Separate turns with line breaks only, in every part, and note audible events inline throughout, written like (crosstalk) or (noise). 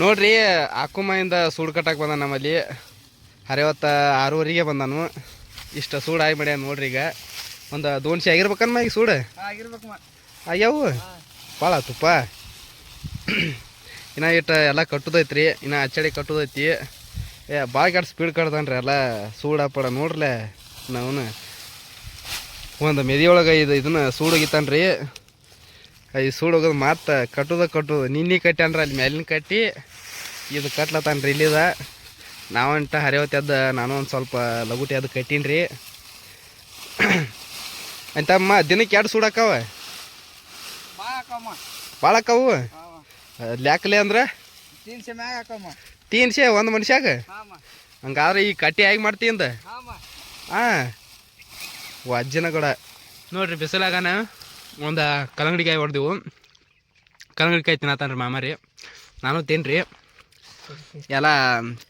ನೋಡ್ರಿ ಆಕುಮಯಿಂದ ಸೂಡು ಕಟ್ಟಕ್ಕೆ ಬಂದ ನಮ್ಮಲ್ಲಿ. ಅರವತ್ತ ಆರೂವರೆಗೆ ಬಂದನು. ಇಷ್ಟು ಸೂಡು ಆಗಿ ಮಾಡ್ಯಾನ ನೋಡ್ರಿ ಈಗ. ಒಂದು ದೋನ್ಶೆ ಆಗಿರ್ಬೇಕನ್ಮ ಈಗ ಸೂಡು?
ಆಗಿರ್ಬೇಕು
ಆಗ್ಯಾವು? ಭಾಳ ತುಪ್ಪ. (clears throat) ಇನ್ನು ಇಟ್ಟು ಎಲ್ಲ ಕಟ್ಟುದೈತ್ರಿ. ಇನ್ನು ಅಚ್ಚಡಿ ಕಟ್ಟುದೈತಿ. ಏ ಭಾಳ ಕೆಟ್ಟ ಸ್ಪೀಡ್ ಕಟ್ತಾನ್ರಿ ಎಲ್ಲ ಸೂಡ ಪಡ ನೋಡ್ರಲೆ ನಾವು ಒಂದು ಮೆದಿಯೊಳಗೆ ಇದು ಇದನ್ನ ಸೂಡೋಗಿತ್ತಾನ್ರಿ ಈ ಸೂಡ್ ಹೋಗೋದು ಮತ್ತೆ ಕಟ್ಟುದ ಕಟ್ಟುದು. ನಿನ್ನೆ ಕಟ್ಟ್ಯಾನ್ರಿ ಅಲ್ಲಿ ಮೇಲಿನ ಕಟ್ಟಿ ಇದು ಕಟ್ಲತ್ತಾನ್ರಿ ಇಲ್ಲಿದ. ನಾವಂಟ ಹರಿವತ್ತಿ ಅದ ನಾನು ಒಂದು ಸ್ವಲ್ಪ ಲಗುಟಿ ಅದು ಕಟ್ಟೀನಿ ಅಂತಮ್ಮ (coughs) ದಿನಕ್ಕೆ ಎರಡು
ಹಾಕಮ್ಮ
ಭಾಳ ಅಕ್ಕವು ಲ್ಯಾಕ್ಲೆ ಅಂದ್ರೆ?
ತೀನ್ಸೆ ಮ್ಯಾಗ ಹಾಕಮ್ಮ
ತೀನ್ಸೆ ಒಂದು ಮನುಷ್ಯಾಗ? ಹಂಗಾದ್ರೆ ಈ ಕಟ್ಟಿ ಆಗಿ ಮಾಡ್ತೀಂದ ಹಾಂ ವಜ್ಜನ ಕೂಡ ನೋಡ್ರಿ ಬಿಸಿಲಾಗನ? ಒಂದು ಕಲ್ಲಂಗಡಿಕಾಯಿ ಹೊಡೆದೆವು. ಕಲ್ಲಂಗಡಿಕಾಯಿ ತಿನ್ನತ್ತಾನ್ರಿ ಮಾಮಾರಿ. ನಾನು ತಿನ್ರಿ. ಎಲ್ಲ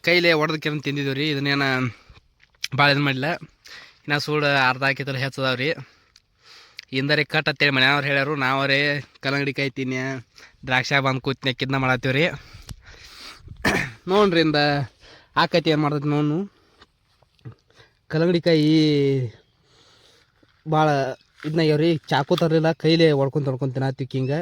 ಕೈಲೇ ಹೊಡೆದಕ್ಕೇನು ತಿಂದಿದ್ದೀವಿ ರೀ ಇದನ್ನೇನು ಭಾಳ ಇದು ಮಾಡಿಲ್ಲ. ಇನ್ನು ಸೂಡು ಅರ್ಧ ಹಾಕಿದ್ರೆ ಹೆಚ್ಚದಾವ ರೀ ಹಿಂದರಿ ಕಟ್ ಅಂತೇಳಿ ಮನೆಯವ್ರು ಹೇಳ್ಯಾರು, ನಾವರೇ ಕಲ್ಲಂಗಡಿಕಾಯಿ ತಿನ್ನಿ ದ್ರಾಕ್ಷಿ ಬಂದು ಕೂತಿನ ಕಿದ್ನ ಮಾಡತ್ತೀವಿ ರೀ ನೋಡ್ರಿ ಇಂದ ಆಕೈತಿ ಏನು ಮಾಡ್ತೈತಿ ನೋನು ಕಲ್ಲಂಗಡಿಕಾಯಿ ಭಾಳ ಇದನ್ನ ಇವ್ರಿ ಚಾಕು ತರಲಿಲ್ಲ ಕೈಲೇ ಹೊಡ್ಕೊಂತ ಹೊಡ್ಕೊಂತ ತಿನ್ನತ್ತಿಕ್ಕಿಂಗ